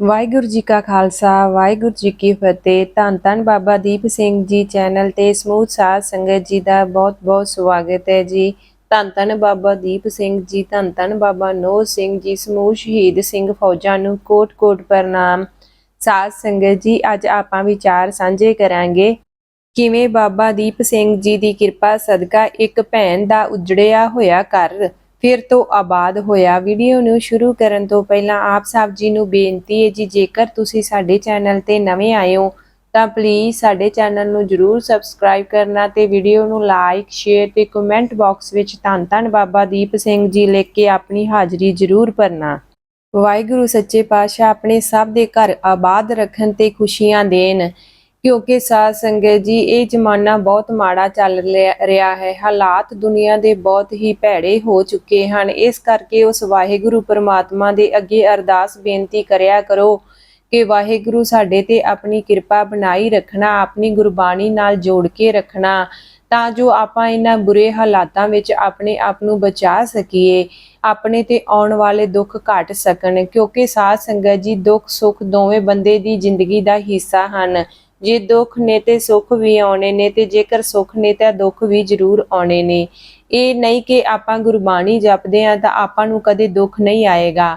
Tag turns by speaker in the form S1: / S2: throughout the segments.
S1: ਵਾਹਿਗੁਰੂ ਜੀ ਕਾ ਖਾਲਸਾ, ਵਾਹਿਗੁਰੂ ਜੀ ਕੀ ਫਤਿਹ। ਧੰਨ ਧੰਨ ਬਾਬਾ ਦੀਪ ਸਿੰਘ ਜੀ ਚੈਨਲ ਤੇ ਸਮੂਹ ਸਾਧ ਸੰਗਤ ਜੀ ਦਾ ਬਹੁਤ ਬਹੁਤ ਸਵਾਗਤ ਹੈ ਜੀ। ਧੰਨ ਧੰਨ ਬਾਬਾ ਦੀਪ ਸਿੰਘ ਜੀ, ਧੰਨ ਧੰਨ ਬਾਬਾ ਨੋਹ ਸਿੰਘ ਜੀ, ਸਮੂਹ ਸ਼ਹੀਦ ਸਿੰਘ ਫੌਜਾਂ ਨੂੰ ਕੋਟ ਕੋਟ ਪ੍ਰਣਾਮ। ਸਾਧ ਸੰਗਤ ਜੀ, ਅੱਜ ਆਪਾਂ ਵਿਚਾਰ ਸਾਂਝੇ ਕਰਾਂਗੇ। ਕਿਵੇਂ ਬਾਬਾ ਦੀਪ ਸਿੰਘ ਜੀ ਦੀ ਕਿਰਪਾ ਸਦਕਾ ਇੱਕ ਭੈਣ ਦਾ ਉਜੜਿਆ ਹੋਇਆ ਘਰ? ਫਿਰ ਤੋਂ ਆਬਾਦ ਹੋਇਆ। ਵੀਡੀਓ ਨੂੰ ਸ਼ੁਰੂ ਕਰਨ ਤੋਂ ਪਹਿਲਾਂ ਆਪ ਸਭ ਜੀ ਨੂੰ ਬੇਨਤੀ ਹੈ ਜੀ, ਜੇਕਰ ਤੁਸੀਂ ਸਾਡੇ ਚੈਨਲ ਤੇ ਨਵੇਂ ਆਏ ਹੋ, ਤਾਂ ਪਲੀਜ਼ ਸਾਡੇ ਚੈਨਲ ਨੂੰ ਜਰੂਰ ਸਬਸਕ੍ਰਾਈਬ ਕਰਨਾ ਤੇ ਵੀਡੀਓ ਨੂੰ ਲਾਈਕ ਸ਼ੇਅਰ ਤੇ ਕਮੈਂਟ ਬਾਕਸ ਵਿੱਚ ਧੰਨ ਧੰਨ ਬਾਬਾ ਦੀਪ ਸਿੰਘ ਜੀ ਲਿਖ ਕੇ ਆਪਣੀ ਹਾਜ਼ਰੀ ਜਰੂਰ ਭਰਨਾ। ਵਾਹਿਗੁਰੂ ਸੱਚੇ ਪਾਤਸ਼ਾਹ ਆਪਣੇ ਸਭ ਦੇ ਘਰ ਆਬਾਦ ਰੱਖਣ ਤੇ ਖੁਸ਼ੀਆਂ ਦੇਣ। ਕਿਉਂਕਿ ਸਾਧ ਸੰਗਤ ਜੀ, ਇਹ ਜ਼ਮਾਨਾ ਬਹੁਤ ਮਾੜਾ ਚੱਲ ਲਿਆ- ਰਿਹਾ ਹੈ। ਹਾਲਾਤ ਦੁਨੀਆ ਦੇ ਬਹੁਤ ਹੀ ਭੈੜੇ ਹੋ ਚੁੱਕੇ ਹਨ। ਇਸ ਕਰਕੇ ਉਸ ਵਾਹਿਗੁਰੂ ਪਰਮਾਤਮਾ ਦੇ ਅੱਗੇ ਅਰਦਾਸ ਬੇਨਤੀ ਕਰਿਆ ਕਰੋ ਕਿ ਵਾਹਿਗੁਰੂ ਸਾਡੇ ਤੇ ਆਪਣੀ ਕਿਰਪਾ ਬਣਾਈ ਰੱਖਣਾ, ਆਪਣੀ ਗੁਰਬਾਣੀ ਨਾਲ ਜੋੜ ਕੇ ਰੱਖਣਾ, ਤਾਂ ਜੋ ਆਪਾਂ ਇਹਨਾਂ ਬੁਰੇ ਹਾਲਾਤਾਂ ਵਿੱਚ ਆਪਣੇ ਆਪ ਨੂੰ ਬਚਾ ਸਕੀਏ, ਆਪਣੇ ਤੇ ਆਉਣ ਵਾਲੇ ਦੁੱਖ ਘਟ ਸਕਣ। ਕਿਉਂਕਿ ਸਾਧ ਸੰਗਤ ਜੀ ਦੁੱਖ ਸੁੱਖ ਦੋਵੇਂ ਬੰਦੇ ਦੀ ਜ਼ਿੰਦਗੀ ਦਾ ਹਿੱਸਾ ਹਨ। ਜੇ ਦੁੱਖ ਨੇ ਤੇ ਸੁੱਖ ਵੀ ਆਉਣੇ ਨੇ ਤੇ ਜੇਕਰ ਸੁੱਖ ਨੇ ਤਾਂ ਦੁੱਖ ਵੀ ਜ਼ਰੂਰ ਆਉਣੇ ਨੇ। ਇਹ ਨਹੀਂ ਕਿ ਆਪਾਂ ਗੁਰਬਾਣੀ ਜਪਦੇ ਆ ਤਾਂ ਆਪਾਂ ਨੂੰ ਕਦੇ ਦੁੱਖ ਨਹੀਂ ਆਏਗਾ।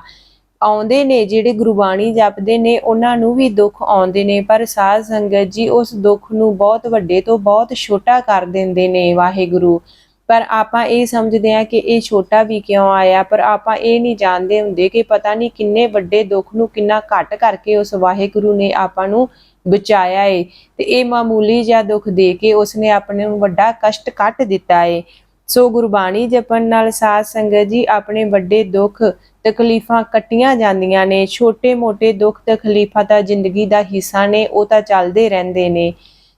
S1: ਆਉਂਦੇ ਨੇ, ਜਿਹੜੇ ਗੁਰਬਾਣੀ ਜਪਦੇ ਨੇ, ਉਹਨਾਂ ਨੂੰ ਵੀ ਦੁੱਖ ਆਉਂਦੇ ਨੇ, ਪਰ ਸਾਧ ਸੰਗਤ ਜੀ ਉਸ ਦੁੱਖ ਨੂੰ ਬਹੁਤ ਵੱਡੇ ਤੋਂ ਬਹੁਤ ਛੋਟਾ ਕਰ ਦਿੰਦੇ ਨੇ ਵਾਹਿਗੁਰੂ। ਪਰ ਆਪਾਂ ਇਹ ਸਮਝਦੇ ਆ ਕਿ ਇਹ ਛੋਟਾ ਵੀ ਕਿਉਂ ਆਇਆ? ਪਰ ਆਪਾਂ ਇਹ ਨਹੀਂ ਜਾਣਦੇ ਹੁੰਦੇ ਕਿ ਪਤਾ ਨਹੀਂ ਕਿੰਨੇ ਵੱਡੇ ਦੁੱਖ ਨੂੰ ਕਿੰਨਾ ਘੱਟ ਕਰਕੇ ਉਸ ਵਾਹਿਗੁਰੂ ਨੇ ਆਪਾਂ ਨੂੰ ਬਚਾਇਆ ਏ ਤੇ ਇਹ ਮਾਮੂਲੀ ਜਿਹਾ ਦੁੱਖ ਦੇ ਕੇ ਉਸਨੇ ਆਪਣੇ ਨੂੰ ਵੱਡਾ ਕਸ਼ਟ ਕੱਟ ਦਿੱਤਾ ਏ। ਸੋ ਗੁਰਬਾਣੀ ਜਪਣ ਨਾਲ ਸਾਧ ਸੰਗਤ ਜੀ ਆਪਣੇ ਵੱਡੇ ਦੁੱਖ, ਤਕਲੀਫਾਂ ਕੱਟੀਆਂ ਜਾਂਦੀਆਂ ਨੇ। ਛੋਟੇ-ਮੋਟੇ ਦੁੱਖ, ਤਕਲੀਫਾਂ ਤਾਂ ਜ਼ਿੰਦਗੀ ਦਾ ਹਿੱਸਾ ਨੇ, ਉਹ ਤਾਂ ਚੱਲਦੇ ਰਹਿੰਦੇ ਨੇ।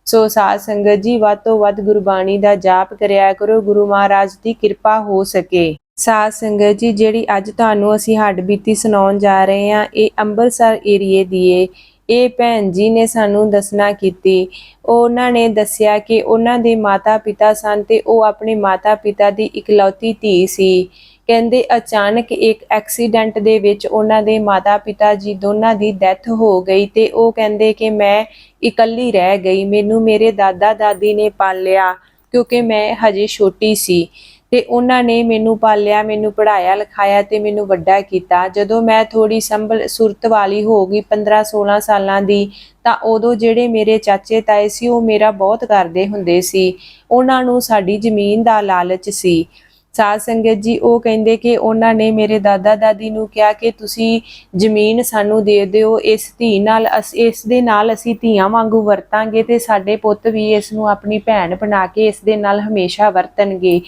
S1: ਸੋ ਸਾਧ ਸੰਗਤ ਜੀ, ਵੱਧ ਤੋਂ ਵੱਧ ਗੁਰਬਾਣੀ ਦਾ ਜਾਪ ਕਰਿਆ ਕਰੋ। ਗੁਰੂ ਮਹਾਰਾਜ ਦੀ ਕਿਰਪਾ ਹੋ ਸਕੇ। ਸਾਧ ਸੰਗਤ ਜੀ, ਜਿਹੜੀ ਅੱਜ ਤੁਹਾਨੂੰ ਅਸੀਂ ਹੱਡ ਬੀਤੀ ਸੁਣਾਉਣ ਜਾ ਰਹੇ ਹਾਂ, ਇਹ ਅੰਮ੍ਰਿਤਸਰ ਏਰੀਏ ਦੀ ਏ। ਇਹ ਭੈਣ ਜੀ ਨੇ ਸਾਨੂੰ ਦੱਸਣਾ ਕੀਤੀ। ਉਹਨਾਂ ਨੇ ਦੱਸਿਆ ਕਿ ਉਹਨਾਂ ਦੇ ਮਾਤਾ-ਪਿਤਾ ਸਨ ਤੇ ਉਹ ਆਪਣੇ ਮਾਤਾ-ਪਿਤਾ ਦੀ ਇਕਲੌਤੀ ਧੀ ਸੀ। ਕਹਿੰਦੇ, ਅਚਾਨਕ ਇੱਕ ਐਕਸੀਡੈਂਟ ਦੇ ਵਿੱਚ ਉਹਨਾਂ ਦੇ ਮਾਤਾ-ਪਿਤਾ ਜੀ ਦੋਨਾਂ ਦੀ ਡੈਥ ਹੋ ਗਈ ਤੇ ਉਹ ਕਹਿੰਦੇ ਕਿ ਮੈਂ ਇਕੱਲੀ ਰਹਿ ਗਈ। ਮੈਨੂੰ ਮੇਰੇ ਦਾਦਾ-ਦਾਦੀ ਨੇ ਪਾਲਿਆ ਕਿਉਂਕਿ ਮੈਂ ਹਜੇ ਛੋਟੀ ਸੀ। ਤੇ ਉਹਨਾਂ ਨੇ ਮੈਨੂੰ ਪਾਲਿਆ, ਮੈਨੂੰ ਪੜਾਇਆ ਲਿਖਾਇਆ ਤੇ ਮੈਨੂੰ ਵੱਡਾ ਕੀਤਾ। ਜਦੋਂ ਮੈਂ ਥੋੜੀ ਸੰਭਲ, ਸੁਰਤ ਵਾਲੀ ਹੋ ਗਈ 15 16 ਸਾਲਾਂ ਦੀ, ਤਾਂ ਉਦੋਂ ਜਿਹੜੇ ਮੇਰੇ ਚਾਚੇ ਤਾਏ ਸੀ, ਉਹ ਮੇਰਾ ਬਹੁਤ ਕਰਦੇ ਹੁੰਦੇ ਸੀ। ਉਹਨਾਂ ਨੂੰ ਸਾਡੀ ਜ਼ਮੀਨ ਦਾ ਲਾਲਚ ਸੀ। ਸਾਧ ਸੰਗਤ ਜੀ, ਉਹ ਕਹਿੰਦੇ ਕਿ ਉਹਨਾਂ ਨੇ ਮੇਰੇ ਦਾਦਾ ਦਾਦੀ ਨੂੰ ਕਿਹਾ ਕਿ ਤੁਸੀਂ ਜ਼ਮੀਨ ਸਾਨੂੰ ਦੇ ਦਿਓ, ਇਸ ਧੀ ਨਾਲ ਅਸ, ਇਸ ਦੇ ਨਾਲ ਅਸੀਂ ਧੀਆਂ ਵਾਂਗੂ ਵਰਤਾਂਗੇ ਤੇ ਸਾਡੇ ਪੁੱਤ ਵੀ ਇਸ ਨੂੰ ਆਪਣੀ ਭੈਣ ਬਣਾ ਕੇ ਇਸ ਦੇ ਨਾਲ ਹਮੇਸ਼ਾ ਵਰਤਣਗੇ।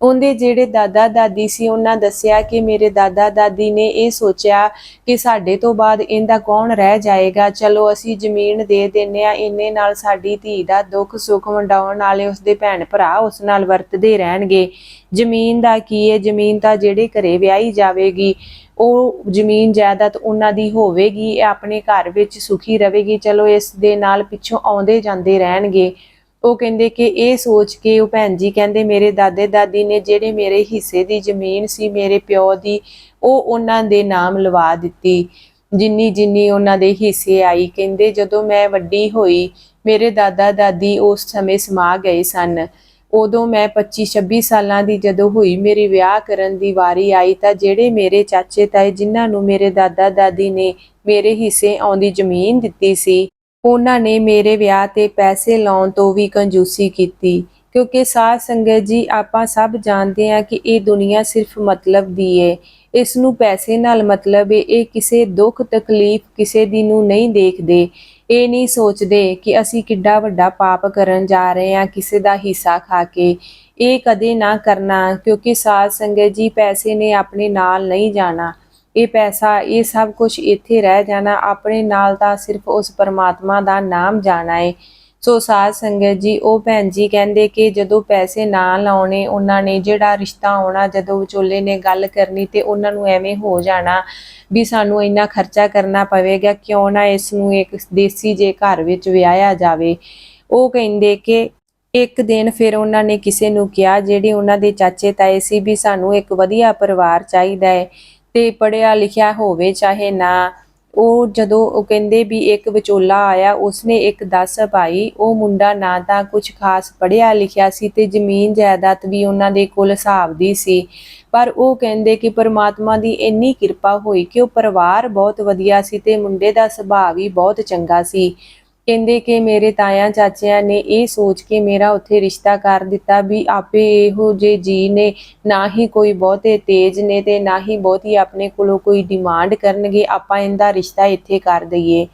S1: ਉਹਦੇ ਜਿਹੜੇ ਦਾਦਾ ਦਾਦੀ ਸੀ, ਉਹਨਾਂ ਦੱਸਿਆ ਕਿ ਮੇਰੇ ਦਾਦਾ ਦਾਦੀ ਨੇ ਇਹ ਸੋਚਿਆ ਕਿ ਸਾਡੇ ਤੋਂ ਬਾਅਦ ਇਹਦਾ ਕੌਣ ਰਹਿ ਜਾਏਗਾ। ਚਲੋ ਅਸੀਂ ਜ਼ਮੀਨ ਦੇ ਦਿੰਨੇ ਆ, ਇੰਨੇ ਨਾਲ ਸਾਡੀ ਧੀ ਦਾ ਦੁੱਖ ਸੁੱਖ ਵੰਡਾਉਣ ਵਾਲੇ ਉਸਦੇ ਭੈਣ ਭਰਾ ਉਸ ਨਾਲ ਵਰਤਦੇ ਰਹਿਣਗੇ। ਜ਼ਮੀਨ ਦਾ ਕੀ ਹੈ ਜ਼ਮੀਨ ਤਾਂ ਜਿਹੜੇ ਘਰੇ ਵਿਆਹੀ ਜਾਵੇਗੀ, ਉਹ ਜ਼ਮੀਨ ਜਾਇਦਾਦ ਉਹਨਾਂ ਦੀ ਹੋਵੇਗੀ ਆਪਣੇ ਘਰ ਵਿੱਚ ਸੁਖੀ ਰਹੇਗੀ। ਚਲੋ ਇਸ ਦੇ ਨਾਲ ਪਿੱਛੋਂ ਆਉਂਦੇ ਜਾਂਦੇ ਰਹਿਣਗੇ। ਉਹ ਕਹਿੰਦੇ ਕਿ ਇਹ ਸੋਚ ਕੇ ਉਹ ਭੈਣ ਜੀ ਕਹਿੰਦੇ ਮੇਰੇ ਦਾਦੇ ਦਾਦੀ ਨੇ ਜਿਹੜੇ ਮੇਰੇ ਹਿੱਸੇ ਦੀ ਜ਼ਮੀਨ ਸੀ, ਮੇਰੇ ਪਿਓ ਦੀ, ਉਹ ਉਹਨਾਂ ਦੇ ਨਾਮ ਲਵਾ ਦਿੱਤੀ। ਜਿੰਨੀ ਜਿੰਨੀ ਉਹਨਾਂ ਦੇ ਹਿੱਸੇ ਆਈ, ਕਹਿੰਦੇ ਜਦੋਂ ਮੈਂ ਵੱਡੀ ਹੋਈ, ਮੇਰੇ ਦਾਦਾ ਦਾਦੀ ਉਸ ਸਮੇਂ ਸਮਾ ਗਏ ਸਨ। ਉਦੋਂ ਮੈਂ 25 26 ਸਾਲਾਂ ਦੀ ਜਦੋਂ ਹੋਈ, ਮੇਰੀ ਵਿਆਹ ਕਰਨ ਦੀ ਵਾਰੀ ਆਈ ਤਾਂ ਜਿਹੜੇ ਮੇਰੇ ਚਾਚੇ ਤਾਏ ਜਿਨ੍ਹਾਂ ਨੂੰ ਮੇਰੇ ਦਾਦਾ ਦਾਦੀ ਨੇ ਮੇਰੇ ਹਿੱਸੇ ਆਉਂਦੀ ਜ਼ਮੀਨ ਦਿੱਤੀ ਸੀ ਉਹਨਾਂ ਨੇ ਮੇਰੇ ਵਿਆਹ ਤੇ ਪੈਸੇ ਲਾਉਣ ਤੋਂ ਵੀ ਕੰਜੂਸੀ ਕੀਤੀ। ਕਿਉਂਕਿ ਸਾਧ ਸੰਗਤ ਜੀ, ਆਪਾਂ ਸਭ ਜਾਣਦੇ ਹਾਂ ਕਿ ਇਹ ਦੁਨੀਆ ਸਿਰਫ ਮਤਲਬ ਦੀ ਏ। ਇਸ ਨੂੰ ਪੈਸੇ ਨਾਲ ਮਤਲਬ ਏ, ਇਹ ਕਿਸੇ ਦੁੱਖ, ਤਕਲੀਫ ਕਿਸੇ ਦੀ ਨੂੰ ਨਹੀਂ ਦੇਖਦੇ। ਇਹ ਨਹੀਂ ਸੋਚਦੇ ਕਿ ਅਸੀਂ ਕਿੱਡਾ ਵੱਡਾ ਪਾਪ ਕਰਨ ਜਾ ਰਹੇ ਹਾਂ, ਕਿਸੇ ਦਾ ਹਿੱਸਾ ਖਾ ਕੇ। ਇਹ ਕਦੇ ਨਾ ਕਰਨਾ, ਕਿਉਂਕਿ ਸਾਧ ਸੰਗਤ ਜੀ ਪੈਸੇ ਨੇ ਆਪਣੇ ਨਾਲ ਨਹੀਂ ਜਾਣਾ। ਇਹ ਪੈਸਾ, ਇਹ ਸਭ ਕੁਝ ਇੱਥੇ ਰਹਿ ਜਾਣਾ, ਆਪਣੇ ਨਾਲ ਤਾਂ ਸਿਰਫ ਉਸ ਪਰਮਾਤਮਾ ਦਾ ਨਾਮ ਜਾਣਾ ਏ। ਸੋ ਸਾਧ ਸੰਗਤ ਜੀ, ਉਹ ਭੈਣ ਜੀ ਕਹਿੰਦੇ ਕਿ ਜਦੋਂ ਪੈਸੇ ਨਾ ਲਾਉਣੇ, ਉਹਨਾਂ ਨੇ ਜਿਹੜਾ ਰਿਸ਼ਤਾ ਆਉਣਾ, ਜਦੋਂ ਵਿਚੋਲੇ ਨੇ ਗੱਲ ਕਰਨੀ ਤੇ ਉਹਨਾਂ ਨੂੰ ਐਵੇਂ ਹੋ ਜਾਣਾ ਵੀ ਸਾਨੂੰ ਇੰਨਾ ਖਰਚਾ ਕਰਨਾ ਪਵੇਗਾ, ਕਿਉਂ ਨਾ ਇਸ ਨੂੰ ਇੱਕ ਦੇਸੀ ਜੇ ਘਰ ਵਿੱਚ ਵਿਆਹਿਆ ਜਾਵੇ। ਉਹ ਕਹਿੰਦੇ ਕਿ ਇੱਕ ਦਿਨ ਫਿਰ ਉਹਨਾਂ ਨੇ ਕਿਸੇ ਨੂੰ ਕਿਹਾ, ਜਿਹੜੇ ਉਹਨਾਂ ਦੇ ਚਾਚੇ ਤਾਏ ਸੀ ਵੀ ਸਾਨੂੰ ਇੱਕ ਵਧੀਆ ਪਰਿਵਾਰ ਚਾਹੀਦਾ ਹੈ ਤੇ ਪੜਿਆ ਲਿਖਿਆ ਹੋਵੇ, ਚਾਹੇ ਨਾ। ਉਹ ਜਦੋਂ ਉਹ ਕਹਿੰਦੇ ਵੀ ਇੱਕ ਵਿਚੋਲਾ ਆਇਆ, ਉਸਨੇ ਇੱਕ ਦੱਸ ਪਾਈ, ਉਹ ਮੁੰਡਾ ਨਾ ਤਾਂ ਕੁਝ ਖਾਸ ਪੜ੍ਹਿਆ ਲਿਖਿਆ ਸੀ ਤੇ ਜ਼ਮੀਨ ਜਾਇਦਾਦ ਵੀ ਉਹਨਾਂ ਦੇ ਕੋਲ ਹਿਸਾਬ ਦੀ ਸੀ। ਪਰ ਉਹ ਕਹਿੰਦੇ ਕਿ ਪਰਮਾਤਮਾ ਦੀ ਇੰਨੀ ਕਿਰਪਾ ਹੋਈ ਕਿ ਉਹ ਪਰਿਵਾਰ ਬਹੁਤ ਵਧੀਆ ਸੀ ਤੇ ਮੁੰਡੇ ਦਾ ਸੁਭਾਅ ਵੀ ਬਹੁਤ ਚੰਗਾ ਸੀ। ਕਹਿੰਦੇ ਕਿ ਮੇਰੇ ਤਾਇਆ ਚਾਚਿਆਂ ਨੇ ਇਹ ਸੋਚ ਕੇ ਮੇਰਾ ਉੱਥੇ ਰਿਸ਼ਤਾ ਕਰ ਦਿੱਤਾ ਵੀ ਆਪੇ ਇਹੋ ਜੇ ਜੀ ਨੇ, ਨਾ ਹੀ ਕੋਈ ਬਹੁਤੇ ਤੇਜ਼ ਨੇ ਤੇ ਨਾ ਹੀ ਬਹੁਤੀ ਆਪਣੇ ਕੋਲੋਂ ਕੋਈ ਡਿਮਾਂਡ ਕਰਨਗੇ, ਆਪਾਂ ਇਹਦਾ ਰਿਸ਼ਤਾ ਇੱਥੇ ਕਰ ਦਈਏ।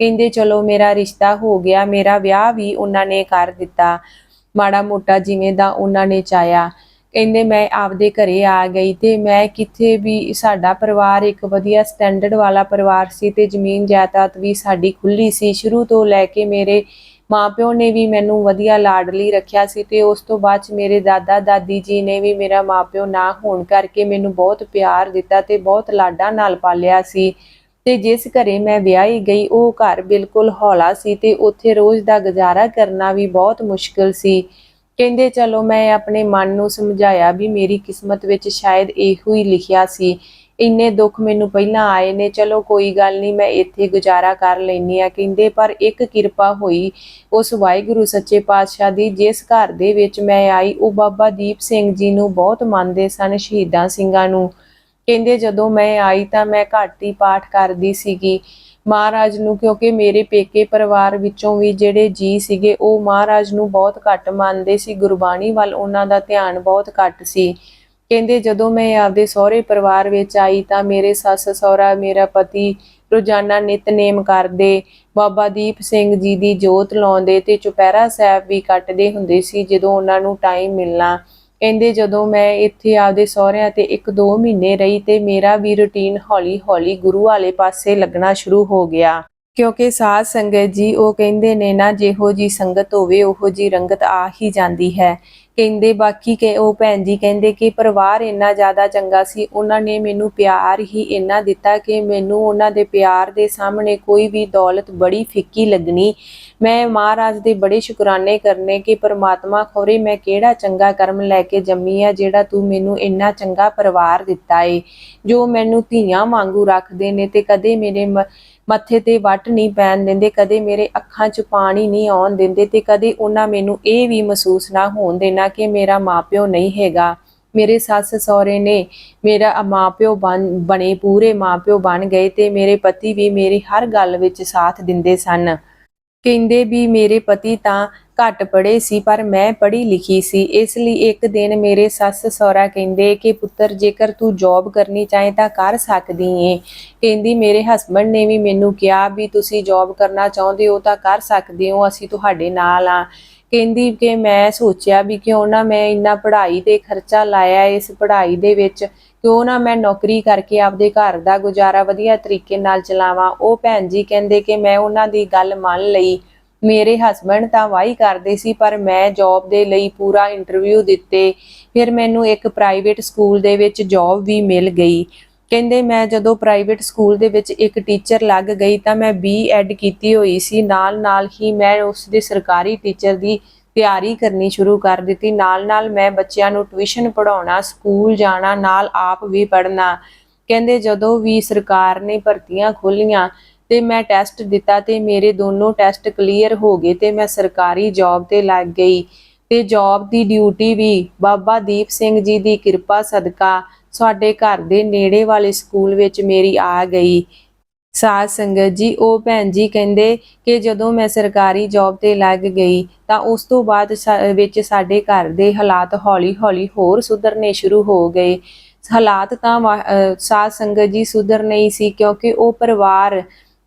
S1: ਕਹਿੰਦੇ ਚਲੋ ਮੇਰਾ ਰਿਸ਼ਤਾ ਹੋ ਗਿਆ, ਮੇਰਾ ਵਿਆਹ ਵੀ ਉਹਨਾਂ ਨੇ ਕਰ ਦਿੱਤਾ। ਮਾੜਾ ਮੋਟਾ ਜਿਵੇਂ ਦਾ ਉਹਨਾਂ ਨੇ ਚਾਹਿਆ। ਕਹਿੰਦੇ ਮੈਂ ਆਪਦੇ ਘਰੇ ਆ ਗਈ ਤੇ ਮੈਂ ਕਿੱਥੇ ਵੀ ਸਾਡਾ ਪਰਿਵਾਰ ਇੱਕ ਵਧੀਆ ਸਟੈਂਡਰਡ ਵਾਲਾ ਪਰਿਵਾਰ ਸੀ ਤੇ ਜ਼ਮੀਨ ਜਾਇਦਾਦ ਵੀ ਸਾਡੀ ਖੁੱਲੀ ਸੀ। ਸ਼ੁਰੂ ਤੋਂ ਲੈ ਕੇ ਮੇਰੇ ਮਾਪਿਓ ਨੇ ਵੀ ਮੈਨੂੰ ਵਧੀਆ ਲਾਡਲੀ ਰੱਖਿਆ ਸੀ ਤੇ ਉਸ ਤੋਂ ਬਾਅਦ 'ਚ ਮੇਰੇ ਦਾਦਾ ਦਾਦੀ ਜੀ ਨੇ ਵੀ ਮੇਰਾ ਮਾਪਿਓ ਨਾ ਹੋਣ ਕਰਕੇ ਮੈਨੂੰ ਬਹੁਤ ਪਿਆਰ ਦਿੱਤਾ ਤੇ ਬਹੁਤ ਲਾਡਾਂ ਨਾਲ ਪਾਲਿਆ ਸੀ। ਤੇ ਜਿਸ ਘਰੇ ਮੈਂ ਵਿਆਹੀ ਗਈ, ਉਹ ਘਰ ਬਿਲਕੁਲ ਹੌਲਾ ਸੀ ਤੇ ਉੱਥੇ ਰੋਜ਼ ਦਾ ਗੁਜ਼ਾਰਾ ਕਰਨਾ ਵੀ ਬਹੁਤ ਮੁਸ਼ਕਲ ਸੀ। ਕਹਿੰਦੇ, ਚਲੋ, ਮੈਂ ਆਪਣੇ ਮਨ ਨੂੰ ਸਮਝਾਇਆ ਵੀ ਮੇਰੀ ਕਿਸਮਤ ਵਿੱਚ ਸ਼ਾਇਦ ਇਹੋ ਹੀ ਲਿਖਿਆ ਸੀ। ਇੰਨੇ ਦੁੱਖ ਮੈਨੂੰ ਪਹਿਲਾਂ ਆਏ ਨੇ। ਚਲੋ, ਕੋਈ ਗੱਲ ਨਹੀਂ, ਮੈਂ ਇੱਥੇ ਗੁਜ਼ਾਰਾ ਕਰ ਲੈਨੀ ਆ ਕਹਿੰਦੇ, ਪਰ ਇੱਕ ਕਿਰਪਾ ਹੋਈ ਉਸ ਵਾਹਿਗੁਰੂ ਸੱਚੇ ਪਾਤਸ਼ਾਹ ਦੀ, ਜਿਸ ਘਰ ਦੇ ਵਿੱਚ ਮੈਂ ਆਈ, ਉਹ ਬਾਬਾ ਦੀਪ ਸਿੰਘ ਜੀ ਨੂੰ ਬਹੁਤ ਮੰਨਦੇ ਸਨ ਸ਼ਹੀਦਾਂ ਸਿੰਘਾਂ ਨੂੰ। ਕਹਿੰਦੇ, ਜਦੋਂ ਮੈਂ ਆਈ ਤਾਂ ਮੈਂ ਘੱਟ ਹੀ ਪਾਠ ਕਰਦੀ ਸੀਗੀ। ਮਹਾਰਾਜ ਨੂੰ, ਕਿਉਂਕਿ ਮੇਰੇ ਪੇਕੇ ਪਰਿਵਾਰ ਵਿੱਚੋਂ ਵੀ ਜਿਹੜੇ ਜੀ ਸੀਗੇ, ਉਹ ਮਹਾਰਾਜ ਨੂੰ ਬਹੁਤ ਘੱਟ ਮੰਨਦੇ ਸੀ। ਗੁਰਬਾਣੀ ਵੱਲ ਉਹਨਾਂ ਦਾ ਧਿਆਨ ਬਹੁਤ ਘੱਟ ਸੀ। ਕਹਿੰਦੇ, ਜਦੋਂ ਮੈਂ ਆਪਦੇ ਸਹੁਰੇ ਪਰਿਵਾਰ ਵਿੱਚ ਆਈ ਤਾਂ ਮੇਰੇ ਸੱਸ ਸਹੁਰਾ, ਮੇਰਾ ਪਤੀ ਰੋਜ਼ਾਨਾ ਨਿਤਨੇਮ ਕਰਦੇ, ਬਾਬਾ ਦੀਪ ਸਿੰਘ ਜੀ ਦੀ ਜੋਤ ਲਾਉਂਦੇ ਤੇ ਚੁਪਹਿਰਾ ਸਾਹਿਬ ਵੀ ਕੱਟਦੇ ਹੁੰਦੇ ਸੀ ਜਦੋਂ ਉਹਨਾਂ ਨੂੰ ਟਾਈਮ ਮਿਲਣਾ। ਕਹਿੰਦੇ ਜਦੋਂ ਮੈਂ ਇੱਥੇ ਆਪਦੇ ਸਹੁਰਿਆਂ ਤੇ 1-2 ਮਹੀਨੇ ਰਹੀ ਤੇ ਮੇਰਾ ਵੀ ਰੁਟੀਨ ਹੌਲੀ-ਹੌਲੀ ਗੁਰੂ ਵਾਲੇ ਪਾਸੇ ਲੱਗਣਾ ਸ਼ੁਰੂ ਹੋ ਗਿਆ। ਕਿਉਂਕਿ ਸਾਧ ਸੰਗਤ ਜੀ ਉਹ ਕਹਿੰਦੇ ਨੇ, ਨਾ ਜਿਹੋ ਜੀ ਸੰਗਤ ਹੋਵੇ, ਉਹੋ ਜੀ ਰੰਗਤ ਆ ਹੀ ਜਾਂਦੀ ਹੈ। ਕਹਿੰਦੇ, ਬਾਕੀ ਕਿ ਉਹ ਭੈਣ ਜੀ ਕਹਿੰਦੇ ਕਿ ਪਰਿਵਾਰ ਇੰਨਾ ਜ਼ਿਆਦਾ ਚੰਗਾ ਸੀ, ਉਹਨਾਂ ਨੇ ਮੈਨੂੰ ਪਿਆਰ ਹੀ ਇੰਨਾ ਦਿੱਤਾ ਕਿ ਮੈਨੂੰ ਉਹਨਾਂ ਦੇ ਪਿਆਰ ਦੇ ਸਾਹਮਣੇ ਕੋਈ ਵੀ ਦੌਲਤ ਬੜੀ ਫਿੱਕੀ ਲੱਗਣੀ। ਮੈਂ ਮਹਾਰਾਜ ਦੇ ਬੜੇ ਸ਼ੁਕਰਾਨੇ ਕਰਨੇ ਕਿ ਪਰਮਾਤਮਾ ਖੋਰੇ ਮੈਂ ਕਿਹੜਾ ਚੰਗਾ ਕਰਮ ਲੈ ਕੇ ਜੰਮੀ ਆ, ਜਿਹੜਾ ਤੂੰ ਮੈਨੂੰ ਇੰਨਾ ਚੰਗਾ ਪਰਿਵਾਰ ਦਿੱਤਾ ਏ। ਜੋ ਮੈਨੂੰ ਧੀਆਂ ਵਾਂਗੂ ਰੱਖਦੇ ਨੇ ਤੇ ਕਦੇ ਮੇਰੇ ਮ- ਮੱਥੇ ਤੇ ਵੱਟ ਨਹੀਂ ਪੈਣ ਦਿੰਦੇ, ਕਦੇ ਮੇਰੇ ਅੱਖਾਂ 'ਚ ਪਾਣੀ ਨਹੀਂ ਆਉਣ ਦਿੰਦੇ ਤੇ ਕਦੇ ਉਹਨਾਂ ਮੈਨੂੰ ਇਹ ਵੀ ਮਹਿਸੂਸ ਨਾ ਹੋਣ ਦੇਣਾ ਕਿ ਮੇਰਾ ਮਾਪਿਓ ਨਹੀਂ ਹੈਗਾ। ਮੇਰੇ ਸੱਸ ਸਹੁਰੇ ਨੇ ਮੇਰਾ ਮਾਪਿਓ ਬਣ, ਬਣੇ, ਪੂਰੇ ਮਾਪਿਓ ਬਣ ਗਏ ਤੇ ਮੇਰੇ ਪਤੀ ਵੀ ਮੇਰੀ ਹਰ ਗੱਲ ਵਿੱਚ ਸਾਥ ਦਿੰਦੇ ਸਨ। ਕਹਿੰਦੇ ਵੀ ਮੇਰੇ ਪਤੀ ਤਾਂ ਘੱਟ ਪੜ੍ਹੇ ਸੀ, ਪਰ ਮੈਂ ਪੜ੍ਹੀ ਲਿਖੀ ਸੀ। ਇਸ ਲਈ ਇੱਕ ਦਿਨ ਮੇਰੇ ਸੱਸ ਸਹੁਰਾ ਕਹਿੰਦੇ ਕਿ, ਪੁੱਤਰ, ਜੇਕਰ ਤੂੰ ਜੌਬ ਕਰਨੀ ਚਾਹੇ ਤਾਂ ਕਰ ਸਕਦੀ ਏ। ਕਹਿੰਦੀ, ਮੇਰੇ ਹਸਬੰਡ ਨੇ ਵੀ ਮੈਨੂੰ ਕਿਹਾ ਵੀ ਤੁਸੀਂ ਜੌਬ ਕਰਨਾ ਚਾਹੁੰਦੇ ਹੋ ਤਾਂ ਕਰ ਸਕਦੇ ਹੋ, ਅਸੀਂ ਤੁਹਾਡੇ ਨਾਲ ਆ। ਕਹਿੰਦੀ ਕਿ ਮੈਂ ਸੋਚਿਆ ਵੀ ਕਿਉਂ ਨਾ ਮੈਂ ਇੰਨਾ ਪੜ੍ਹਾਈ ਤੇ ਖਰਚਾ ਲਾਇਆ ਇਸ ਪੜ੍ਹਾਈ ਦੇ ਵਿੱਚ, ਕਿਉਂ ਨਾ ਮੈਂ ਨੌਕਰੀ ਕਰਕੇ ਆਪਦੇ ਘਰ ਦਾ ਗੁਜ਼ਾਰਾ ਵਧੀਆ ਤਰੀਕੇ ਨਾਲ ਚਲਾਵਾਂ। ਉਹ ਭੈਣ ਜੀ ਕਹਿੰਦੇ ਕਿ ਮੈਂ ਉਹਨਾਂ ਦੀ ਗੱਲ ਮੰਨ ਲਈ। ਮੇਰੇ ਹਸਬੰਡ ਤਾਂ ਵਾਹੀ ਕਰਦੇ ਸੀ, ਪਰ ਮੈਂ ਜੌਬ ਦੇ ਲਈ ਪੂਰਾ ਇੰਟਰਵਿਊ ਦਿੱਤੇ। ਫਿਰ ਮੈਨੂੰ ਇੱਕ ਪ੍ਰਾਈਵੇਟ ਸਕੂਲ ਦੇ ਵਿੱਚ ਜੌਬ ਵੀ ਮਿਲ ਗਈ। ਕਹਿੰਦੇ ਮੈਂ ਜਦੋਂ ਪ੍ਰਾਈਵੇਟ ਸਕੂਲ ਦੇ ਵਿੱਚ ਇੱਕ ਟੀਚਰ ਲੱਗ ਗਈ ਤਾਂ ਮੈਂ ਬੀ ਐਡ ਕੀਤੀ ਹੋਈ ਸੀ। ਨਾਲ ਨਾਲ ਹੀ ਮੈਂ ਉਸ ਦੇ ਸਰਕਾਰੀ ਟੀਚਰ ਦੀ ਤਿਆਰੀ ਕਰਨੀ ਸ਼ੁਰੂ ਕਰ ਦਿੱਤੀ। ਨਾਲ ਨਾਲ ਮੈਂ ਬੱਚਿਆਂ ਨੂੰ ਟਿਊਸ਼ਨ ਪੜਾਉਣਾ ਸਕੂਲ ਜਾਣਾ, ਨਾਲ ਆਪ ਵੀ ਪੜ੍ਹਨਾ। ਕਹਿੰਦੇ ਜਦੋਂ ਵੀ ਸਰਕਾਰ ਨੇ ਭਰਤੀਆਂ ਖੋਲੀਆਂ ਤੇ ਮੈਂ ਟੈਸਟ ਦਿੱਤਾ ਤੇ ਮੇਰੇ ਦੋਨੋਂ ਟੈਸਟ ਕਲੀਅਰ ਹੋ ਗਏ ਤੇ ਮੈਂ ਸਰਕਾਰੀ ਜੌਬ ਤੇ ਲੱਗ ਗਈ। ਤੇ ਜੌਬ ਦੀ ਡਿਊਟੀ ਵੀ ਬਾਬਾ ਦੀਪ ਸਿੰਘ ਜੀ ਦੀ ਕਿਰਪਾ ਸਦਕਾ ਸਾਡੇ ਘਰ ਦੇ ਨੇੜੇ ਵਾਲੇ ਸਕੂਲ ਵਿੱਚ ਮੇਰੀ ਆ ਗਈ। ਸਾਧ ਸੰਗਤ ਜੀ, ਉਹ ਭੈਣ ਜੀ ਕਹਿੰਦੇ ਕਿ ਜਦੋਂ ਮੈਂ ਸਰਕਾਰੀ ਜੌਬ ਤੇ ਲੱਗ ਗਈ ਤਾਂ ਉਸ ਤੋਂ ਬਾਅਦ ਵਿੱਚ ਸਾਡੇ ਘਰ ਦੇ ਹਾਲਾਤ ਹੌਲੀ-ਹੌਲੀ ਹੋਰ ਸੁਧਰਨੇ ਸ਼ੁਰੂ ਹੋ ਗਏ। ਹਾਲਾਤ ਤਾਂ ਸਾਧ ਸੰਗਤ ਜੀ ਸੁਧਰ ਨਹੀਂ ਸੀ ਕਿਉਂਕਿ ਉਹ ਪਰਿਵਾਰ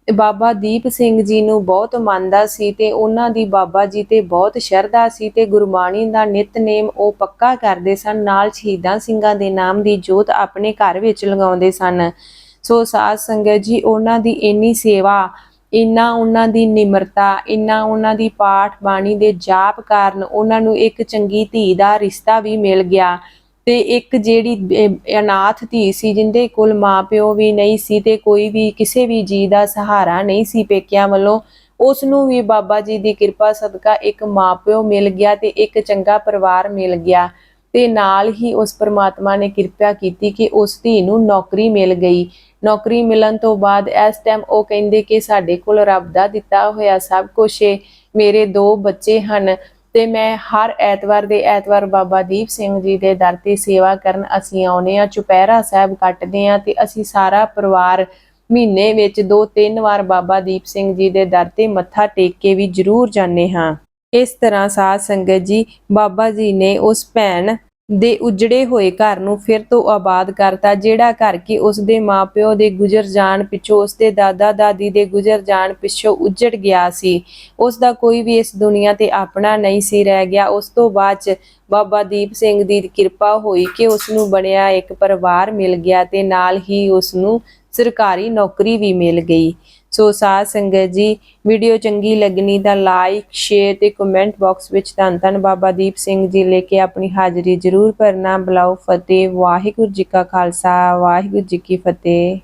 S1: ਬਾਬਾ ਦੀਪ ਸਿੰਘ ਜੀ ਨੂੰ ਬਹੁਤ ਮੰਨਦਾ ਸੀ ਤੇ ਉਹਨਾਂ ਦੀ ਬਾਬਾ ਜੀ ਤੇ ਬਹੁਤ ਸ਼ਰਧਾ ਸੀ ਤੇ ਗੁਰਬਾਣੀ ਦਾ ਨਿਤਨੇਮ ਉਹ ਪੱਕਾ ਕਰਦੇ ਸਨ, ਨਾਲ ਸ਼ਹੀਦਾਂ ਸਿੰਘਾਂ ਦੇ ਨਾਮ ਦੀ ਜੋਤ ਆਪਣੇ ਘਰ ਵਿੱਚ ਲਗਾਉਂਦੇ ਸਨ। ਸੋ ਸਾਧ ਸੰਗਤ ਜੀ, ਉਹਨਾਂ ਦੀ ਇੰਨੀ ਸੇਵਾ, ਇੰਨਾ ਉਹਨਾਂ ਦੀ ਨਿਮਰਤਾ, ਇੰਨਾ ਉਹਨਾਂ ਦੀ ਪਾਠ ਬਾਣੀ ਦੇ ਜਾਪ ਕਾਰਨ ਉਹਨਾਂ ਨੂੰ ਇੱਕ ਚੰਗੀ ਧੀ ਦਾ ਰਿਸ਼ਤਾ ਵੀ ਮਿਲ ਗਿਆ। ਤੇ ਇੱਕ ਜਿਹੜੀ ਅਨਾਥ ਧੀ ਸੀ, ਜਿੰਦੇ ਕੋਲ ਮਾਪਿਓ ਵੀ ਨਹੀਂ ਸੀ ਤੇ ਕੋਈ ਵੀ ਕਿਸੇ ਵੀ ਜੀ ਦਾ ਸਹਾਰਾ ਨਹੀਂ ਸੀ ਪੇਕਿਆਂ ਵੱਲੋਂ ਉਸ ਨੂੰ ਵੀ ਬਾਬਾ ਜੀ ਦੀ ਕਿਰਪਾ ਸਦਕਾ ਇੱਕ ਮਾਪਿਓ ਮਿਲ ਗਿਆ ਤੇ ਇੱਕ ਚੰਗਾ ਪਰਿਵਾਰ ਮਿਲ ਗਿਆ। ਤੇ ਨਾਲ ਹੀ ਉਸ ਪਰਮਾਤਮਾ ਨੇ ਕਿਰਪਾ ਕੀਤੀ ਕਿ ਉਸ ਧੀ ਨੂੰ ਨੌਕਰੀ ਮਿਲ ਗਈ। ਨੌਕਰੀ ਮਿਲਣ ਤੋਂ ਬਾਅਦ ਇਸ ਟਾਈਮ ਉਹ ਕਹਿੰਦੇ ਕਿ ਸਾਡੇ ਕੋਲ ਰੱਬ ਦਾ ਦਿੱਤਾ ਹੋਇਆ ਸਭ ਕੁਝ ਹੈ ਮੇਰੇ ਦੋ ਬੱਚੇ ਹਨ। ਤੇ ਮੈਂ ਹਰ ਐਤਵਾਰ ਦੇ ਐਤਵਾਰ ਬਾਬਾ ਦੀਪ ਸਿੰਘ ਜੀ ਦੇ ਦਰ ਤੇ ਸੇਵਾ ਕਰਨ ਅਸੀਂ ਆਉਨੇ ਆ ਚੁਪਹਿਰਾ ਸਾਹਿਬ ਕੱਟਦੇ ਆ ਤੇ ਅਸੀਂ ਸਾਰਾ ਪਰਿਵਾਰ ਮਹੀਨੇ ਵਿੱਚ ਦੋ ਤਿੰਨ ਵਾਰ ਬਾਬਾ ਦੀਪ ਸਿੰਘ ਜੀ ਦੇ ਦਰ ਤੇ ਮੱਥਾ ਟੇਕ ਕੇ ਵੀ ਜ਼ਰੂਰ ਜਾਂਦੇ ਹਾਂ। ਇਸ ਤਰ੍ਹਾਂ ਸਾਧ ਸੰਗਤ ਜੀ ਬਾਬਾ ਜੀ ਨੇ ਉਸ ਭੈਣ ਦੇ ਉਜੜੇ ਹੋਏ ਘਰ ਨੂੰ ਫਿਰ ਤੋਂ ਆਬਾਦ ਕਰਤਾ, ਜਿਹੜਾ ਘਰ ਕਿ ਉਸ ਦੇ ਮਾਪਿਓ ਦੇ ਗੁਜ਼ਰ ਜਾਣ ਪਿੱਛੋਂ ਉਸ ਦੇ ਦਾਦਾ ਦਾਦੀ ਦੇ ਗੁਜ਼ਰ ਜਾਣ ਪਿੱਛੋਂ ਉਜੜ ਗਿਆ ਸੀ। ਉਸ ਦਾ ਕੋਈ ਵੀ ਇਸ ਦੁਨੀਆ ਤੇ ਆਪਣਾ ਨਹੀਂ ਸੀ ਰਹਿ ਗਿਆ। ਉਸ ਤੋਂ ਬਾਅਦ ਚ ਬਾਬਾ ਦੀਪ ਸਿੰਘ ਦੀ ਕਿਰਪਾ ਹੋਈ ਕਿ ਉਸ ਨੂੰ ਬਣਿਆ ਇੱਕ ਪਰਿਵਾਰ ਮਿਲ ਗਿਆ ਤੇ ਨਾਲ ਹੀ ਉਸ ਨੂੰ ਸਰਕਾਰੀ ਨੌਕਰੀ ਵੀ ਮਿਲ ਗਈ। ਸੋ ਸਾਧ ਸੰਗਤ ਜੀ ਵੀਡੀਓ ਚੰਗੀ ਲੱਗਣੀ ਤਾਂ ਲਾਈਕ ਸ਼ੇਅਰ ਤੇ ਕਮੈਂਟ ਬਾਕਸ ਵਿੱਚ ਧੰਨ ਧੰਨ ਬਾਬਾ ਦੀਪ ਸਿੰਘ ਜੀ ਲੈ ਕੇ ਆਪਣੀ ਹਾਜ਼ਰੀ ਜ਼ਰੂਰ ਭਰਨਾ। ਬੁਲਾਓ ਫਤਿਹ, ਵਾਹਿਗੁਰੂ ਜੀ ਕਾ ਖਾਲਸਾ, ਵਾਹਿਗੁਰੂ ਜੀ ਕੀ ਫਤਿਹ।